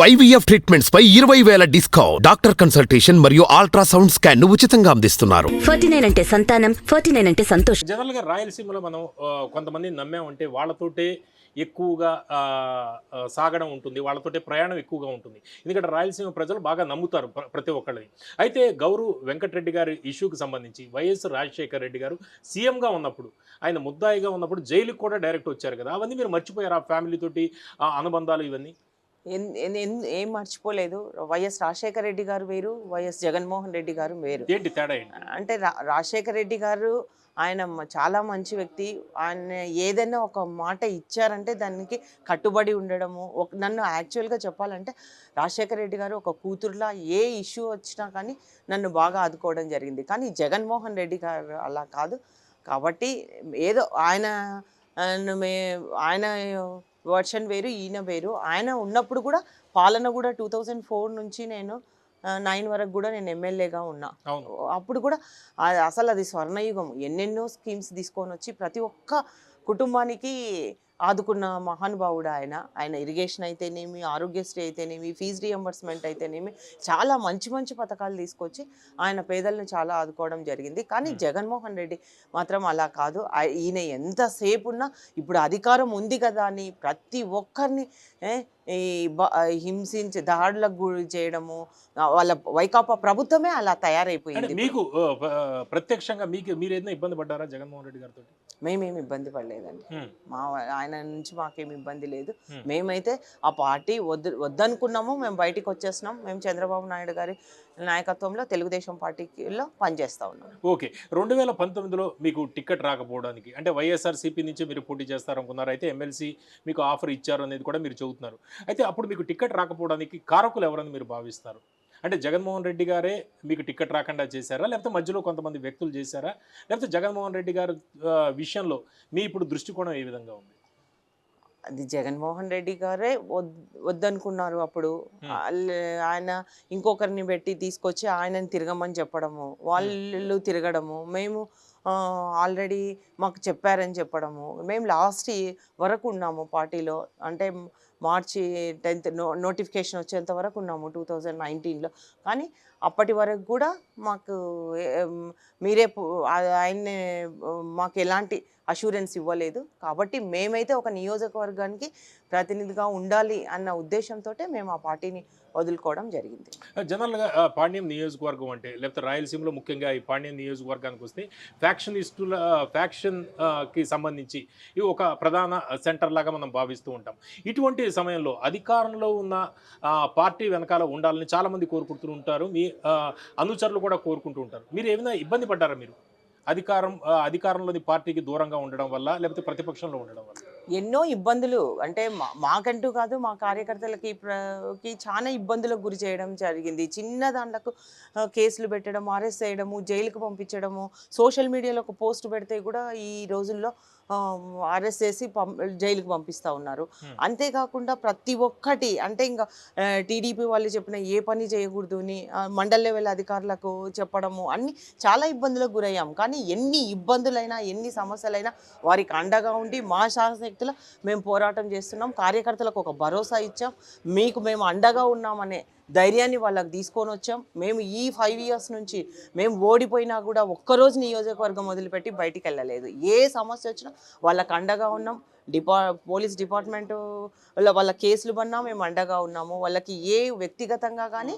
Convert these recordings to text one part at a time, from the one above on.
IVF treatments పై ఇరవై వేల డిస్కౌంట్. డాక్టర్ కన్సల్టేషన్ మరియు అల్ట్రాసౌండ్ స్కాన్ను ఉచితంగా అందిస్తున్నారు. ఫార్టీ నైన్ అంటే సంతానం ఫార్టీ నైన్ అంటే సంతోషం. జనరల్గా రాయలసీమలో మనం కొంతమంది నమ్మామంటే వాళ్ళతోటే ఎక్కువగా సాగడం ఉంటుంది. వాళ్ళతోటే ప్రయాణం ఎక్కువగా ఉంటుంది. ఎందుకంటే రాయలసీమ ప్రజలు బాగా నమ్ముతారు ప్ర- ప్రతి ఒక్కళ్ళని. అయితే గౌరు వెంకటరెడ్డి గారి ఇష్యూకి సంబంధించి వైఎస్ రాజశేఖర రెడ్డి గారు సీఎంగా ఉన్నప్పుడు ఆయన ముద్దాయిగా ఉన్నప్పుడు జైలుకి కూడా డైరెక్ట్ వచ్చారు కదా. అవన్నీ మీరు మర్చిపోయారు? ఆ ఫ్యామిలీ తోటి ఆ అనుబంధాలు ఇవన్నీ? ఏం మర్చిపోలేదు. వైఎస్ రాజశేఖర రెడ్డి గారు వేరు వైఎస్ జగన్మోహన్ రెడ్డి గారు వేరు. ఏంటి తేడా ఏంటి? అంటే రా రాజశేఖర రెడ్డి గారు ఆయన చాలా మంచి వ్యక్తి. ఆయన ఏదైనా ఒక మాట ఇచ్చారంటే దానికి కట్టుబడి ఉండడము. ఒక నన్ను యాక్చువల్గా చెప్పాలంటే రాజశేఖర రెడ్డి గారు ఒక కూతురులా ఏ ఇష్యూ వచ్చినా కానీ నన్ను బాగా ఆదుకోవడం జరిగింది. కానీ జగన్మోహన్ రెడ్డి గారు అలా కాదు. కాబట్టి ఏదో ఆయన ఆయన మే- ఆయన వర్షన్ వేరు ఈయన వేరు. ఆయన ఉన్నప్పుడు కూడా పాలన కూడా టూ థౌజండ్ ఫోర్ నుంచి నేను నైన్ వరకు కూడా నేను ఎమ్మెల్యేగా ఉన్నా. అవును. అప్పుడు కూడా అసలు అది స్వర్ణయుగం. ఎన్నెన్నో స్కీమ్స్ తీసుకొని వచ్చి ప్రతి ఒక్క కుటుంబానికి ఆదుకున్న మహానుభావుడు ఆయన. ఆయన ఇరిగేషన్ అయితేనేమి ఆరోగ్యశ్రీ అయితేనేమి ఫీజు రియంబర్స్మెంట్ అయితేనేమి చాలా మంచి మంచి పథకాలు తీసుకొచ్చి ఆయన పేదలను చాలా ఆదుకోవడం జరిగింది. కానీ. జగన్మోహన్ రెడ్డి మాత్రం అలా కాదు. ఈయన ఎంతసేపు ఉన్నా ఇప్పుడు అధికారం ఉంది కదా అని ప్రతి ఒక్కరిని ఈ హింసించి దాడులకు గురి చేయడము వాళ్ళ వైకాపా ప్రభుత్వమే అలా తయారైపోయింది మీకు ప్రత్యక్షంగా మీకు మీరు ఏదైనా ఇబ్బంది పడ్డారా జగన్మోహన్ రెడ్డి గారితో మేమేమి ఇబ్బంది పడలేదండి. మా ఆయన నుంచి మాకేం ఇబ్బంది లేదు. మేమైతే ఆ పార్టీ వద్దు వద్దనుకున్నాము మేము బయటికి వచ్చేసినాం మేము చంద్రబాబు నాయుడు గారి నాయకత్వంలో తెలుగుదేశం పార్టీలో పనిచేస్తా ఉన్నాం. ఓకే. రెండు వేల పంతొమ్మిదిలో మీకు టికెట్ రాకపోవడానికి అంటే వైఎస్ఆర్ సిపి నుంచి మీరు పోటీ చేస్తారనుకున్నారు అయితే ఎమ్మెల్సీ మీకు ఆఫర్ ఇచ్చారు అనేది కూడా మీరు చెబుతున్నారు. అయితే అప్పుడు మీకు టికెట్ రాకపోవడానికి కారకులు ఎవరని మీరు భావిస్తారు? అంటే జగన్మోహన్ రెడ్డి గారే మీకు టికెట్ రాకుండా చేశారా? లేకపోతే మధ్యలో కొంతమంది వ్యక్తులు చేశారా? లేకపోతే జగన్మోహన్ రెడ్డి గారి విషయంలో మీ ఇప్పుడు దృష్టికోణం ఏ విధంగా ఉంది? అది జగన్మోహన్ రెడ్డి గారే వద్ వద్దనుకున్నారు అప్పుడు. ఆయన ఇంకొకరిని పెట్టి తీసుకొచ్చి ఆయనని తిరగమని చెప్పడము వాళ్ళు తిరగడము మేము ఆల్రెడీ మాకు చెప్పారని చెప్పడము. మేము లాస్ట్ వరకు ఉన్నాము పార్టీలో. అంటే మార్చి టెన్త్ నో నోటిఫికేషన్ వచ్చేంత వరకు ఉన్నాము టూ థౌజండ్ నైన్టీన్లో. కానీ అప్పటి వరకు కూడా మాకు మీరే ఆయన్నే మాకు ఎలాంటి అష్యూరెన్స్ ఇవ్వలేదు. కాబట్టి మేమైతే ఒక నియోజకవర్గానికి ప్రతినిధిగా ఉండాలి అన్న ఉద్దేశంతో మేము ఆ పార్టీని వదులుకోవడం జరిగింది. జనరల్గా పాండ్యం నియోజకవర్గం అంటే లేకపోతే రాయలసీమలో ముఖ్యంగా ఈ పాండ్యం నియోజకవర్గానికి వస్తే ఫ్యాక్షన్ ఇస్టుల ఫ్యాక్షన్కి సంబంధించి ఇవి ఒక ప్రధాన సెంటర్ లాగా మనం భావిస్తూ ఉంటాం. ఇటువంటి సమయంలో అధికారంలో ఉన్న పార్టీ వెనకాల ఉండాలని చాలామంది కోరుకుంటూ ఉంటారు. మీ అనుచరులు కూడా కోరుకుంటూ ఉంటారు. మీరు ఏమైనా ఇబ్బంది పడ్డారా మీరు? అధికారం అధికారంలోని పార్టీకి దూరంగా ఉండడం వల్ల లేకపోతే ప్రతిపక్షంలో ఉండడం వల్ల? ఎన్నో ఇబ్బందులు. అంటే మా- మాకంటూ కాదు మా కార్యకర్తలకి కి చాలా ఇబ్బందులకు గురి చేయడం జరిగింది. చిన్న దాంట్లకు కేసులు పెట్టడం అరెస్ట్ చేయడము జైలుకు పంపించడము సోషల్ మీడియాలో ఒక పోస్ట్ పెడితే కూడా ఈ రోజుల్లో అరెస్ట్ చేసి పం జైలుకు పంపిస్తూ ఉన్నారు. అంతేకాకుండా ప్రతి ఒక్కటి అంటే ఇంకా టీడీపీ వాళ్ళు చెప్పిన ఏ పని చేయకూడదు అని మండల్ లెవెల్ అధికారులకు చెప్పడము అన్ని చాలా ఇబ్బందులకు గురయ్యాం. కానీ ఎన్ని ఇబ్బందులైనా ఎన్ని సమస్యలైనా వారికి అండగా ఉండి మా శాసనశక్తులు మేము పోరాటం చేస్తున్నాం. కార్యకర్తలకు ఒక భరోసా ఇచ్చాం. మీకు మేము అండగా ఉన్నామనే ధైర్యాన్ని వాళ్ళకి తీసుకొని వచ్చాం. మేము ఈ ఫైవ్ ఇయర్స్ నుంచి మేము ఓడిపోయినా కూడా ఒక్కరోజు నియోజకవర్గం వదిలిపెట్టి బయటికి వెళ్ళలేదు. ఏ సమస్య వచ్చినా వాళ్ళకి అండగా ఉన్నాం. డిపా పోలీస్ డిపార్ట్మెంట్ వాళ్ళ కేసులు పన్నా మేము అండగా ఉన్నాము. వాళ్ళకి ఏ వ్యక్తిగతంగా కానీ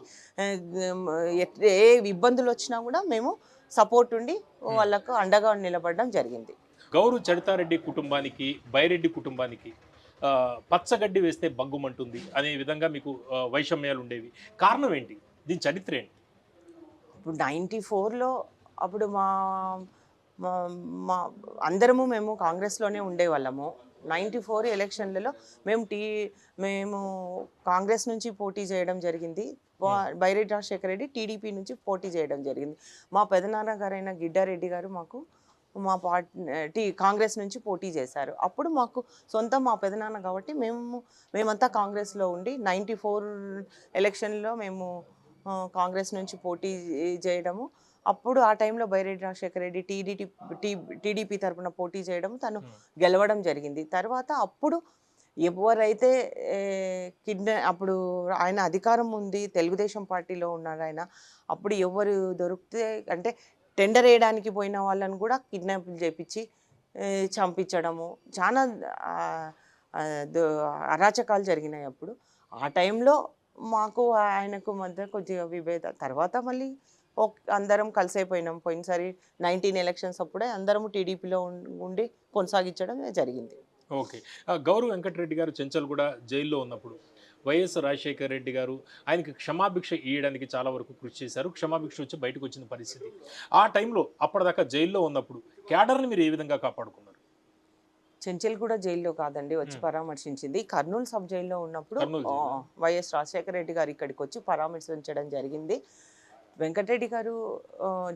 ఏ ఇబ్బందులు వచ్చినా కూడా మేము సపోర్ట్ ఉండి వాళ్ళకు అండగా నిలబడడం జరిగింది. గౌరు చరితారెడ్డి కుటుంబానికి బైరెడ్డి కుటుంబానికి పచ్చగడ్డి వేస్తే బగ్గుమంటుంది అనే విధంగా మీకు వైషమ్యాలు ఉండేవి కారణం ఏంటి? దీని చరిత్ర ఏంటి? ఇప్పుడు నైంటీ ఫోర్లో అప్పుడు మా మా మా అందరము మేము కాంగ్రెస్లోనే ఉండేవాళ్ళము. నైంటీ ఫోర్ ఎలక్షన్లలో మేము టీ మేము కాంగ్రెస్ నుంచి పోటీ చేయడం జరిగింది. బైరెడ్డి రాజశేఖర రెడ్డి టీడీపీ నుంచి పోటీ చేయడం జరిగింది. మా పెదనాన్న గారైన గిడ్డారెడ్డి గారు మాకు మా పార్టీ కాంగ్రెస్ నుంచి పోటీ చేశారు. అప్పుడు మాకు సొంతం మా పెదనాన్న కాబట్టి మేము మేమంతా కాంగ్రెస్లో ఉండి నైంటీ ఫోర్ ఎలక్షన్లో మేము కాంగ్రెస్ నుంచి పోటీ చేయడము. అప్పుడు ఆ టైంలో బైరెడ్డి రాజశేఖర రెడ్డి టీడీటీ టీడీపీ తరపున పోటీ చేయడం తను. గెలవడం జరిగింది. తర్వాత అప్పుడు ఎవరైతే కిడ్నా అప్పుడు ఆయన అధికారం ఉంది తెలుగుదేశం పార్టీలో ఉన్నారు ఆయన అప్పుడు ఎవరు దొరికితే అంటే టెండర్ వేయడానికి పోయిన వాళ్ళని కూడా కిడ్నాప్లు చేపించి చంపించడము. చాలా అరాచకాలు జరిగినాయి అప్పుడు. ఆ టైంలో మాకు ఆయనకు మధ్య కొద్దిగా విభేద తర్వాత మళ్ళీ అందరం కలిసైపోయినాం. పోయినసారి నైన్టీన్ ఎలక్షన్స్ అప్పుడే అందరం టీడీపీలో ఉండి కొనసాగించడం జరిగింది. ఓకే. గౌరవ్ వెంకటరెడ్డి గారు చెంచల్ కూడా జైల్లో ఉన్నప్పుడు వైఎస్ రాజశేఖర్ రెడ్డి గారు ఆయనకి క్షమాభిక్ష ఇవ్వడానికి చాలా వరకు కృషి చేశారు. క్షమాభిక్ష వచ్చి బయటకు వచ్చిన పరిస్థితి. ఆ టైంలో అప్పటిదాకా జైల్లో ఉన్నప్పుడు క్యాడర్ని మీరు ఏ విధంగా కాపాడుకున్నారు? చెంచల్ కూడా జైల్లో కాదండి వచ్చి. పరామర్శించింది. కర్నూలు సబ్ జైల్లో ఉన్నప్పుడు. వైఎస్ రాజశేఖర రెడ్డి గారు ఇక్కడికి వచ్చి పరామర్శించడం జరిగింది. వెంకటరెడ్డి గారు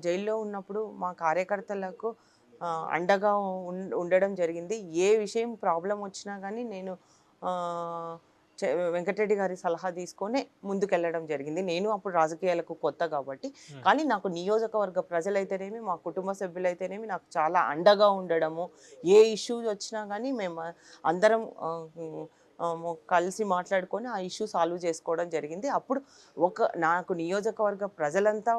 జైల్లో ఉన్నప్పుడు మా కార్యకర్తలకు అండగా ఉండడం జరిగింది. ఏ విషయం ప్రాబ్లం వచ్చినా కానీ నేను వెంకటరెడ్డి గారి సలహా తీసుకొని ముందుకెళ్ళడం జరిగింది. నేను అప్పుడు రాజకీయాలకు కొత్త కాబట్టి. కానీ నాకు నియోజకవర్గ ప్రజలైతేనేమి మా కుటుంబ సభ్యులైతేనేమి నాకు చాలా అండగా ఉండడము ఏ ఇష్యూస్ వచ్చినా కానీ మేము అందరం కలిసి మాట్లాడుకొని ఆ ఇష్యూ సాల్వ్ చేసుకోవడం జరిగింది. అప్పుడు ఒక నాకు నియోజకవర్గ ప్రజలంతా